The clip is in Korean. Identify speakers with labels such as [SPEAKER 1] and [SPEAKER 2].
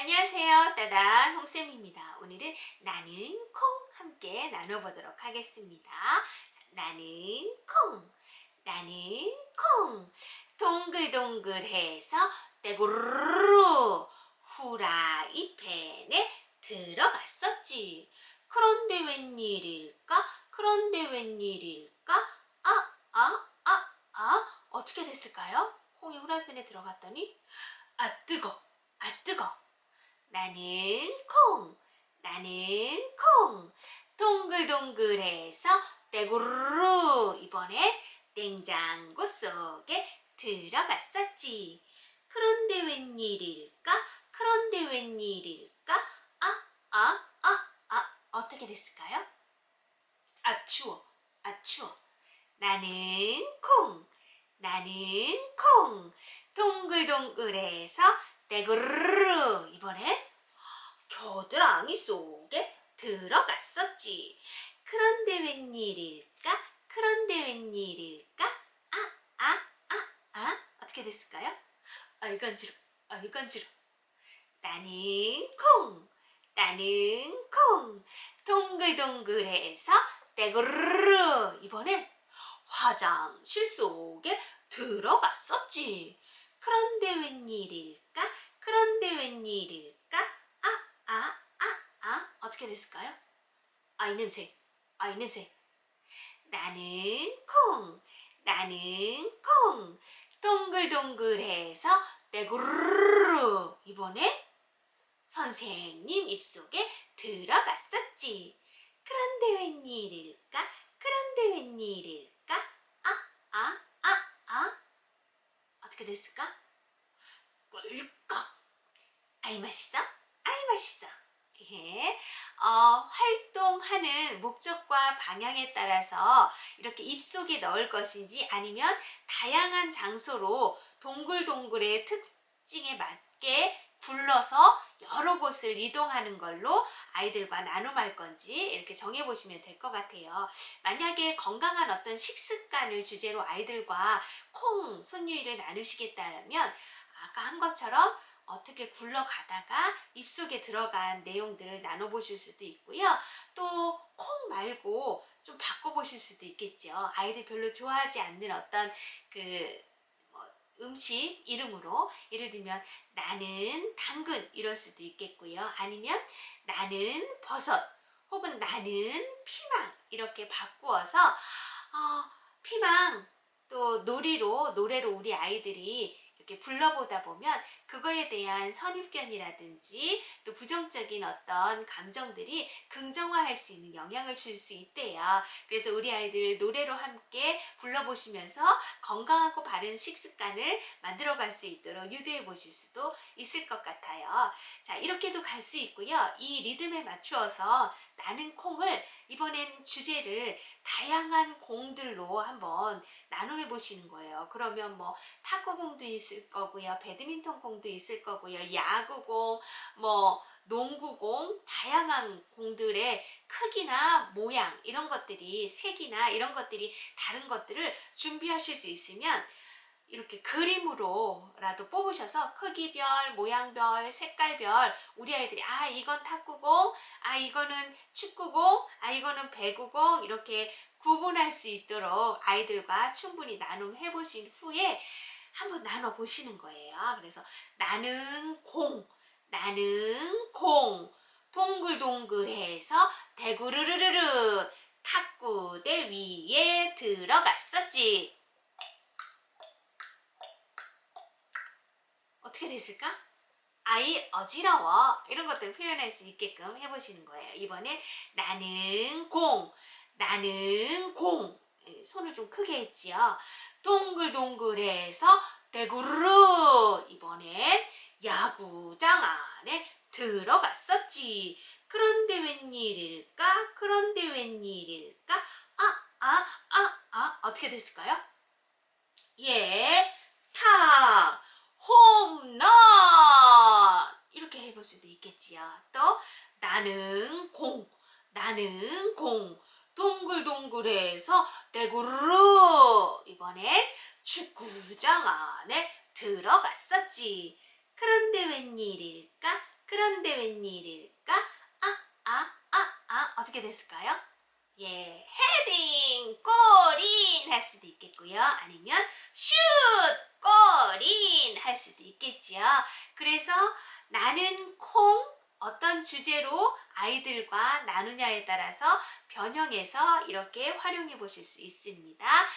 [SPEAKER 1] 안녕하세요. 따단 홍쌤입니다. 오늘은 나는 콩 함께 나눠보도록 하겠습니다. 나는 콩, 나는 콩, 동글동글해서 떼구르르 후라이팬에 들어갔었지. 그런데 웬일일까? 그런데 웬일일까? 아, 아, 아, 아, 어떻게 됐을까요? 콩이 후라이팬에 들어갔더니. 나는 콩, 나는 콩. 동글동글해서 떼구르르 이번에 냉장고 속에 들어갔었지. 그런데 웬일일까? 그런데 웬일일까? 아, 아, 아, 아, 어떻게 됐을까요? 아, 추워, 아, 추워. 나는 콩, 나는 콩. 동글동글해서 떼구르르 이번엔 겨드랑이 속에 들어갔었지. 그런데 웬일일까? 그런데 웬일일까? 아, 아, 아, 아, 어떻게 됐을까요? 이건 지루. 나는 콩, 나는 콩. 동글동글해서 떼구르르 이번엔 화장실 속에 들어갔었지. 그런데 웬일일까? 그런데 웬일일까? 아, 아, 아, 아, 어떻게 됐을까요? 아, 이 냄새, 아, 이 냄새. 나는 콩, 나는 콩. 동글동글해서 떼구르르 이번에 선생님 입속에 들어갔었지. 그런데 웬일일까? 그런데 웬일일까? 아, 아, 아, 아. 어떻게 됐을까? 꿀꺽. 아이 맛있어? 아이 맛있어. 예. 어, 활동하는 목적과 방향에 따라서 이렇게 입속에 넣을 것인지 아니면 다양한 장소로 동글동글의 특징에 맞게 굴러서 여러 곳을 이동하는 걸로 아이들과 나눔할 건지 이렇게 정해보시면 될 것 같아요. 만약에 건강한 어떤 식습관을 주제로 아이들과 콩 손유이를 나누시겠다면 아까 한 것처럼 어떻게 굴러가다가 입속에 들어간 내용들을 나눠보실 수도 있고요. 또 콩 말고 좀 바꿔보실 수도 있겠죠. 아이들 별로 좋아하지 않는 어떤 그뭐 음식 이름으로 예를 들면 나는 당근 이럴 수도 있겠고요. 아니면 나는 버섯 혹은 나는 피망 이렇게 바꾸어서 어, 피망 또 놀이로 노래로 우리 아이들이 이렇게 불러보다 보면 그거에 대한 선입견이라든지 또 부정적인 어떤 감정들이 긍정화할 수 있는 영향을 줄 수 있대요. 그래서 우리 아이들 노래로 함께 불러보시면서 건강하고 바른 식습관을 만들어갈 수 있도록 유도해 보실 수도 있을 것 같아요. 자, 이렇게도 갈 수 있고요. 이 리듬에 맞추어서 나는 콩을 이번엔 주제를 다양한 공들로 한번 나눔해 보시는 거예요. 그러면 뭐 탁구공도 있을 거고요. 배드민턴 공도 있을 거고요. 야구공, 뭐 농구공, 다양한 공들의 크기나 모양 이런 것들이 색이나 이런 것들이 다른 것들을 준비하실 수 있으면 이렇게 그림으로라도 뽑으셔서 크기별, 모양별, 색깔별 우리 아이들이 아 이건 탁구공, 아 이거는 축구공, 아 이거는 배구공 이렇게 구분할 수 있도록 아이들과 충분히 나눔해 보신 후에 한번 나눠 보시는 거예요. 그래서 나는 공, 나는 공, 동글동글해서 대구르르르르 탁구대 위에 들어갔었지. 어떻게 됐을까? 아이 어지러워 이런 것들을 표현할 수 있게끔 해보시는 거예요. 이번에 나는 공, 나는 공 예, 손을 좀 크게 했지요. 동글동글해서 대구르르 이번엔 야구장 안에 들어갔었지. 그런데 웬일일까? 그런데 웬일일까? 아, 아, 아, 아, 어떻게 됐을까요? 예, 타, 홈런! 이렇게 해볼 수도 있겠지요. 또, 나는 공, 나는 공, 동글동글해서 대구르르! 이번엔 축구장 안에 들어갔었지. 그런데 웬일일까? 그런데 웬일일까? 아, 아, 아, 아, 어떻게 됐을까요? 예, 헤딩, 골인 할 수도 있겠고요. 아니면 슛, 골인 할 수도 있겠지요. 그래서 나는 콩 어떤 주제로 아이들과 나누냐에 따라서 변형해서 이렇게 활용해 보실 수 있습니다.